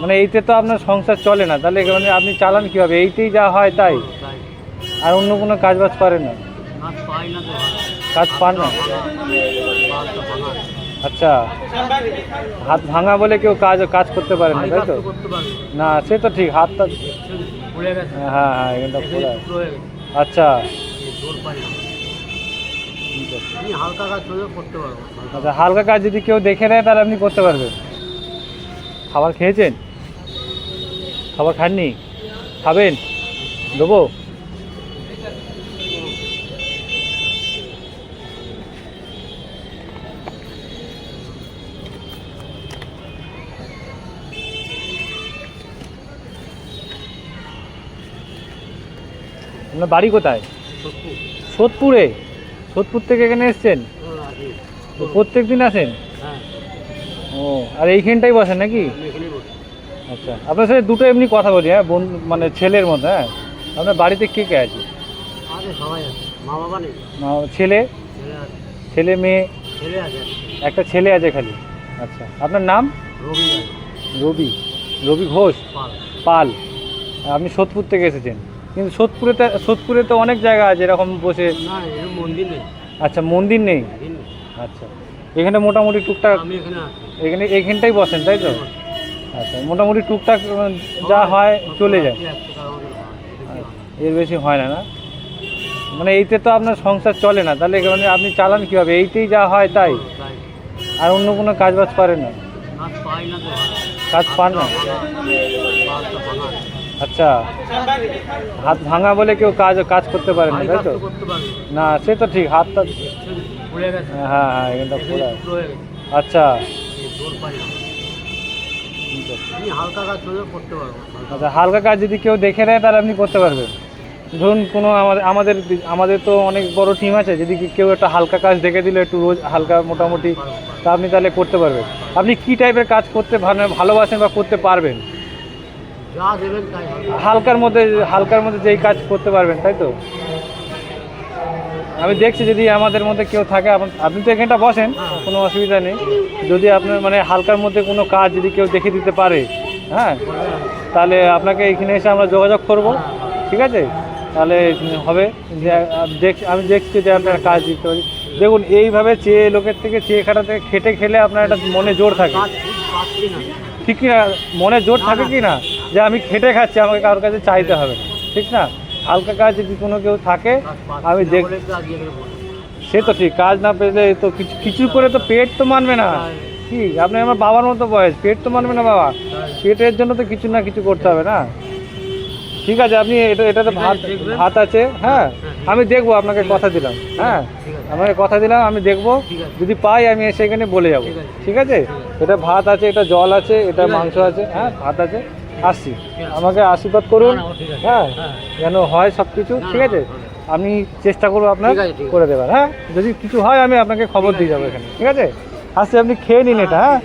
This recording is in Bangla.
মানে এইতে তো আপনার সংসার চলে না। তাহলে মানে আপনি চালান কীভাবে? এইতেই যা হয় তাই। আর অন্য কোনো কাজ বাজ না। কাজ পান না? আচ্ছা। হাত ভাঙা বলে কেউ কাজ কাজ করতে পারে না তাই তো? না সে তো ঠিক হাতটা হ্যাঁ হ্যাঁ এখানটা এখানে খোলা হয়ে আচ্ছা। আচ্ছা হালকা কাজ যদি কেউ দেখে নেয় তাহলে আপনি করতে পারবেন। খাবার খেয়েছেন? খাবার খাননি? খাবেন? দেবো। আপনার বাড়ি কোথায়? সোদপুরে। সোদপুর থেকে এখানে এসছেন? তো প্রত্যেক দিন আসেন? হ্যাঁ। ও আর এইখানটাই বসেন নাকি? আচ্ছা। আপনার সাথে দুটো এমনি কথা বলি হ্যাঁ বোন মানে ছেলের মতো হ্যাঁ। আপনার বাড়িতে কে কে আছে? সবাই আছে। মা বাবা নেই ছেলে? ছেলে মেয়ে? ছেলে আছে একটা। ছেলে আছে খালি। আচ্ছা। আপনার নাম? রবি রবি। রবি ঘোষ? পাল। আপনি সোদপুর থেকে এসেছেন। কিন্তু সোদপুরে তো সোদপুরে তো অনেক জায়গা আছে এরকম বসে। মন্দির নেই। আচ্ছা মন্দির নেই? আচ্ছা। এখানে মোটামুটি টুকটাক এখানে আছি। এখানে এইখানটাই বসেন তাই তো? আচ্ছা মোটামুটি টুকটাক যা হয় চলে যায়। এর বেশি হয় না না? মানে এইতে তো আপনার সংসার চলে না, তাহলে মানে আপনি চালান কীভাবে? এইতেই যা হয় তাই। আর অন্য কোনো কাজ বাজ করেন না? কাজ পান না? আচ্ছা হাত ভাঙা বলে কেউ কাজ কাজ করতে পারে না, তাই তো? না, সে তো ঠিক হাতটা হ্যাঁ হ্যাঁ এখানটা আচ্ছা। হালকা কাজ করতে পারব। আচ্ছা হালকা কাজ যদি কেউ দেখে নেয় তাহলে আপনি করতে পারবেন ধরুন কোনো আমাদের আমাদের আমাদের তো অনেক বড় টিম আছে যদি কেউ একটা হালকা কাজ দেখে দিলে একটু রোজ হালকা মোটামুটি তা আপনি তাহলে করতে পারবেন। আপনি কি টাইপের কাজ করতে ভালোবাসেন বা করতে পারবেন? হালকার মধ্যে হালকার মধ্যে যেই কাজ করতে পারবেন তাই তো? আমি দেখছি যদি আমাদের মধ্যে কেউ থাকে, আপনি- তো এখানটা বসেন, কোনো অসুবিধা নেই। যদি আপনার মানে হালকার মধ্যে কোনো কাজ যদি কেউ দেখে দিতে পারে হ্যাঁ তাহলে আপনাকে এখানে এসে আমরা যোগাযোগ করব, ঠিক আছে? তাহলে হবে, যে আমি দেখছি যে আপনার কাজ দিতে পারি দেখুন, এইভাবে চেয়ে লোকের থেকে, চেয়ে খাটা থেকে খেটে খেলে আপনার একটা মনে জোর থাকে। ঠিক কি না মনে জোর থাকে কি না যে আমি খেটে খাচ্ছি, আমাকে কারোর কাছে চাইতে হবে ঠিক না? হালকা কাজ যদি কোনো কেউ থাকে আমি দেখ। সে তো ঠিক কাজ না পেলে তো কিছু কিছু করে তো পেট তো মানবে না। কি আপনি আমার বাবার মতো বয়স পেট তো মানবে না বাবা। পেটের জন্য তো কিছু না কিছু করতে হবে না। ঠিক আছে আপনি এটা এটাতে ভাত ভাত আছে হ্যাঁ আমি দেখব আপনাকে কথা দিলাম হ্যাঁ। আমাকে কথা দিলাম আমি দেখব। যদি পাই আমি এসে এখানে বলে যাব। ঠিক আছে। এটা ভাত আছে এটা জল আছে এটা মাংস আছে হ্যাঁ ভাত আছে। আসছি। আমাকে আশীর্বাদ করুন। হ্যাঁ হ্যাঁ। যেন হয় সব কিছু ঠিক আছে? আমি চেষ্টা করব আপনার। করে দেবার হ্যাঁ? যদি কিছু হয় আমি আপনাকে খবর দিয়ে যাব এখানে ঠিক আছে? আসছে আপনি খেয়ে নিন এটা হ্যাঁ?